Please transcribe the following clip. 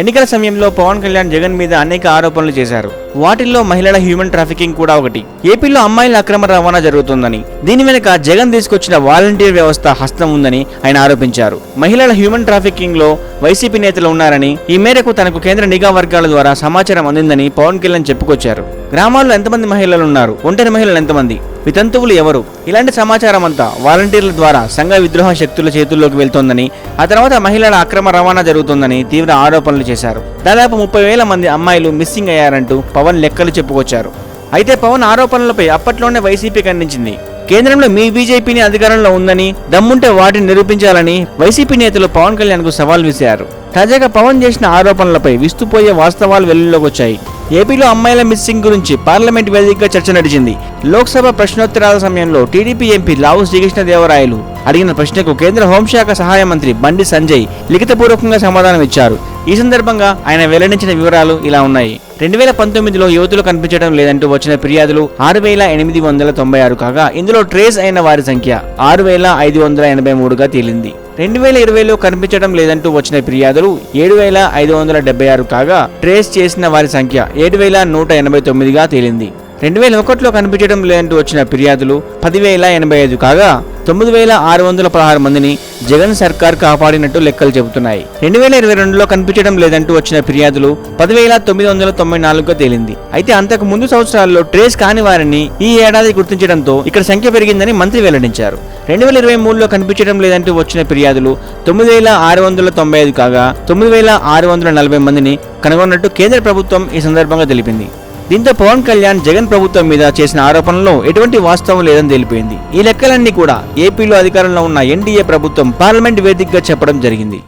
ఎన్నికల సమయంలో పవన్ కళ్యాణ్ జగన్ మీద అనేక ఆరోపణలు చేశారు. వాటిల్లో మహిళల హ్యూమన్ ట్రాఫికింగ్ కూడా ఒకటి. ఏపీలో అమ్మాయిల అక్రమ రవాణా జరుగుతుందని దీని వెనుక జగన్ తీసుకొచ్చిన వాలంటీర్ వ్యవస్థ హస్తం ఉందని ఆయన ఆరోపించారు. మహిళల హ్యూమన్ ట్రాఫికింగ్లో వైసీపీ నేతలు ఉన్నారని ఈ మేరకు తనకు కేంద్ర నిఘా వర్గాల ద్వారా సమాచారం అందిందని పవన్ కళ్యాణ్ చెప్పుకొచ్చారు. గ్రామాల్లో ఎంతమంది మహిళలు ఉన్నారు? ఒంటరి మహిళలు ఎంతమంది? వితంతువులు ఎవరు? ఇలాంటి సమాచారం అంతా వాలంటీర్ల ద్వారా సంఘ విద్రోహ శక్తుల చేతుల్లోకి వెళ్తోందని ఆ తర్వాత మహిళల అక్రమ రవాణా జరుగుతోందని తీవ్ర ఆరోపణలు చేశారు. దాదాపు ముప్పై వేల మంది అమ్మాయిలు మిస్సింగ్ అయ్యారంటూ పవన్ లెక్కలు చెప్పుకొచ్చారు. అయితే పవన్ ఆరోపణలపై అప్పట్లోనే వైసీపీ ఖండించింది. కేంద్రంలో మీ బీజేపీని అధికారంలో ఉందని దమ్ముంటే వాటిని నిరూపించాలని వైసీపీ నేతలు పవన్ కళ్యాణ్కు సవాల్ విసిరారు. తాజాగా పవన్ చేసిన ఆరోపణలపై విస్తుపోయే వాస్తవాలు వెలుగులోకి వచ్చాయి. ఏపీలో అమ్మాయిల మిస్సింగ్ గురించి పార్లమెంట్ వేదికగా చర్చ నడిచింది. లోక్సభ ప్రశ్నోత్తరాల సమయంలో టీడీపీ ఎంపీ లావు శ్రీకృష్ణదేవరాయలు అడిగిన ప్రశ్నకు కేంద్ర హోంశాఖ సహాయ మంత్రి బండి సంజయ్ లిఖితపూర్వకంగా సమాధానం ఇచ్చారు ఈ సందర్భంగా ఆయన వెల్లడించిన వివరాలు ఇలా ఉన్నాయి. రెండు వేల పంతొమ్మిదిలో యువతులు కనిపించడం లేదంటూ వచ్చిన ఫిర్యాదులు ఆరు వేల ఎనిమిది వందల తొంభై ఆరు కాగా ఇందులో ట్రేస్ అయిన వారి సంఖ్య ఆరు వేల ఐదు వందల ఎనభై మూడుగా తేలింది. రెండు వేల ఇరవైలో కనిపించడం లేదంటూ వచ్చిన ఫిర్యాదులు ఏడు వేల ఐదు వందల డెబ్బై ఆరు కాగా ట్రేస్ చేసిన వారి సంఖ్య ఏడు వేల నూట ఎనభై తొమ్మిదిగా తేలింది. రెండు వేల ఒకటిలో కనిపించడం లేదంటూ వచ్చిన ఫిర్యాదులు పదివేల ఎనభై ఐదు కాగా తొమ్మిది వేల ఆరు వందల పదహారు మందిని జగన్ సర్కార్ కాపాడినట్టు లెక్కలు చెబుతున్నాయి. రెండు వేల ఇరవై రెండులో కనిపించడం లేదంటూ వచ్చిన ఫిర్యాదులు పదివేల తొమ్మిది వందల తొంభై నాలుగుగా తేలింది. అయితే అంతకు ముందు సంవత్సరాల్లో ట్రేస్ కాని వారిని ఈ ఏడాది గుర్తించడంతో ఇక్కడ సంఖ్య పెరిగిందని మంత్రి వెల్లడించారు. రెండు వేల ఇరవై మూడులో కనిపించడం లేదంటూ వచ్చిన ఫిర్యాదులు తొమ్మిది వేల ఆరు వందల తొంభై ఐదు కాగా తొమ్మిది వేల ఆరు వందల నలభై మందిని కనుగొన్నట్టు కేంద్ర ప్రభుత్వం ఈ సందర్భంగా తెలిపింది. దీంతో పవన్ కళ్యాణ్ జగన్ ప్రభుత్వం మీద చేసిన ఆరోపణలో ఎటువంటి వాస్తవం లేదని తెలిపింది ఈ లెక్కలన్నీ కూడా ఏపీలో అధికారంలో ఉన్న ఎన్డీఏ ప్రభుత్వం పార్లమెంట్ వేదికగా చెప్పడం జరిగింది.